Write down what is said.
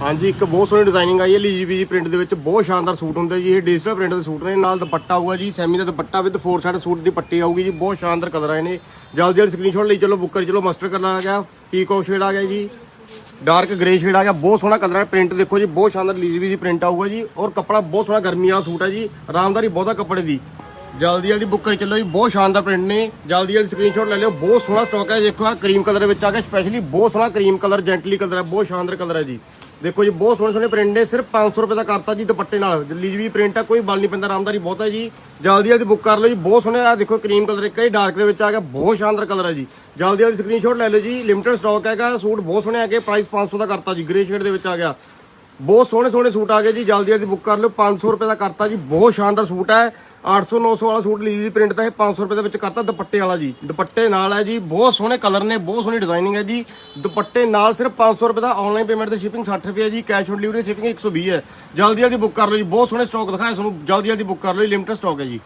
ਹਾਂਜੀ, ਇੱਕ ਬਹੁਤ ਸੋਹਣੀ ਡਿਜ਼ਾਈਨਿੰਗ ਆਈ ਹੈ ਲੀਜੀਬੀ ਜੀ ਪ੍ਰਿੰਟ ਦੇ ਵਿੱਚ। ਬਹੁਤ ਸ਼ਾਨਦਾਰ ਸੂਟ ਹੁੰਦਾ ਜੀ, ਇਹ ਡਿਜੀਟਲ ਪ੍ਰਿੰਟ ਦੇ ਸੂਟ ਨੇ। ਨਾਲ ਦੁਪੱਟਾ ਆਊਗਾ ਜੀ ਸੈਮੀ ਦਾ ਦੁਪੱਟਾ ਵਿਦ ਫੋਰ ਸਾਈਡ ਸੂਟ ਦੀ ਪੱਟੀ ਆਊਗੀ ਜੀ। ਬਹੁਤ ਸ਼ਾਨਦਾਰ ਕਲਰ ਆਏ ਨੇ। ਜਲਦੀ ਜਲਦੀ ਸਕਰੀਨਸ਼ਾਟ ਲਈ ਚਲੋ ਬੁੱਕ ਕਰੀ ਚਲੋ ਮਾਸਟਰ ਕਲਰ ਆ ਗਿਆ। ਪੀਕੋ ਸ਼ੇਡ ਆ ਗਿਆ ਜੀ। ਡਾਰਕ ਗ੍ਰੇ ਸ਼ੇਡ ਆ ਗਿਆ। ਬਹੁਤ ਸੋਹਣਾ ਕਲਰ ਹੈ। ਪ੍ਰਿੰਟ ਦੇਖੋ ਜੀ, ਬਹੁਤ ਸ਼ਾਨਦਾਰ ਲੀਜੀਬੀ ਦੀ ਪ੍ਰਿੰਟ ਆਊਗਾ ਜੀ। ਔਰ ਕੱਪੜਾ ਬਹੁਤ ਸੋਹਣਾ ਗਰਮੀ ਵਾਲਾ ਸੂਟ ਹੈ ਜੀ। ਆਰਾਮਦਾਰੀ ਬਹੁਤਾ ਕੱਪੜੇ ਦੀ। ਜਲਦੀ ਜਲਦੀ ਬੁੱਕ ਕਰੀ ਚੱਲੋ ਜੀ। ਬਹੁਤ ਸ਼ਾਨਦਾਰ ਪ੍ਰਿੰਟ ਨੇ। ਜਲਦੀ ਜਲਦੀ ਸਕਰੀਨਸ਼ਾਟ ਲੈ ਲਿਓ। ਬਹੁਤ ਸੋਹਣਾ ਸਟਾਕ ਹੈ। ਦੇਖੋ ਆ ਕਰੀਮ ਕਲਰ ਵਿੱਚ ਆ ਗਿਆ। ਸਪੈਸ਼ਲੀ ਬਹੁਤ ਸੋਹਣਾ ਕਰੀਮ ਕਲਰ ਜੈਂਟਲੀ ਕਲਰ ਹੈ। ਬਹੁਤ ਸ਼ਾਨਦਾਰ ਕਲਰ ਹੈ ਜੀ। ਦੇਖੋ ਜੀ, ਬਹੁਤ ਸੋਹਣੇ ਸੋਹਣੇ ਪ੍ਰਿੰਟ ਨੇ, ਸਿਰਫ 500 ਰੁਪਏ ਦਾ ਕਰਤਾ ਜੀ ਦੁਪੱਟੇ ਨਾਲ। ਦਿੱਲੀ ਵੀ ਪ੍ਰਿੰਟ ਆ, ਕੋਈ ਬਲ ਨਹੀਂ ਪੈਂਦਾ, ਆਰਾਮਦਾਰੀ ਬਹੁਤ ਹੈ ਜੀ। ਜਲਦੀ ਜਲਦੀ ਬੁੱਕ ਕਰ ਲਓ ਜੀ, ਬਹੁਤ ਸੋਹਣੇ ਆ, ਦੇਖੋ ਕਰੀਮ ਕਲਰ ਇੱਕ ਹੈ ਡਾਰਕ ਦੇ ਵਿੱਚ ਆ ਗਿਆ, ਬਹੁਤ ਸ਼ਾਨਦਾਰ ਕਲਰ ਹੈ ਜੀ। ਜਲਦੀ ਜਲਦੀ ਸਕਰੀਨਸ਼ਾਟ ਲੈ ਲਓ ਜੀ ਲਿਮਟਿਡ ਸਟਾਕ ਹੈਗਾ, ਸੂਟ ਬਹੁਤ ਸੋਹਣੇ ਹੈਗੇ ਪ੍ਰਾਈਸ 500 ਦਾ ਕਰਤਾ ਜੀ ਗ੍ਰੇ ਸ਼ੇਡ ਦੇ ਵਿੱਚ ਆ ਗਿਆ। ਬਹੁਤ ਸੋਹਣੇ ਸੋਹਣੇ ਸੂਟ ਆ ਗਏ ਜੀ, ਜਲਦੀ ਜਲਦੀ ਬੁੱਕ ਕਰ ਲਓ। 500 ਰੁਪਏ ਦਾ ਕਰਤਾ ਜੀ, ਬਹੁਤ ਸ਼ਾਨਦਾਰ ਸੂਟ ਹੈ। 800 900 ਵਾਲਾ ਸੂਟ ਲੀਵੀ ਪ੍ਰਿੰਟ ਦਾ ਇਹ 500 ਰੁਪਏ ਦੇ ਵਿੱਚ ਕਰਤਾ, ਦੁਪੱਟੇ ਵਾਲਾ ਜੀ। ਦੁਪੱਟੇ ਨਾਲ ਹੈ ਜੀ, ਬਹੁਤ ਸੋਹਣੇ ਕਲਰ ਨੇ, ਬਹੁਤ ਸੋਹਣੀ ਡਿਜ਼ਾਈਨਿੰਗ ਹੈ ਜੀ। ਦੁਪੱਟੇ ਨਾਲ ਸਿਰਫ 500 ਰੁਪਏ ਦਾ ਆਨਲਾਈਨ ਪੇਮੈਂਟ ਤੇ ਸ਼ਿਪਿੰਗ 60 ਰੁਪਏ ਹੈ ਜੀ ਕੈਸ਼ ਔਨ ਡਿਲੀਵਰੀ ਸ਼ਿਪਿੰਗ 120 ਹੈ। ਜਲਦੀ ਜਲਦੀ ਬੁੱਕ ਕਰ ਲਓ ਜੀ, ਬਹੁਤ ਸੋਹਣੇ ਸਟਾਕ ਦਿਖਾਇਆ ਤੁਹਾਨੂੰ, ਜਲਦੀ ਜਲਦੀ ਬੁੱਕ ਕਰ ਲਓ ਲਿਮਿਟਡ ਲਿਮਟਡ ਸਟਾਕ ਹੈ ਜੀ।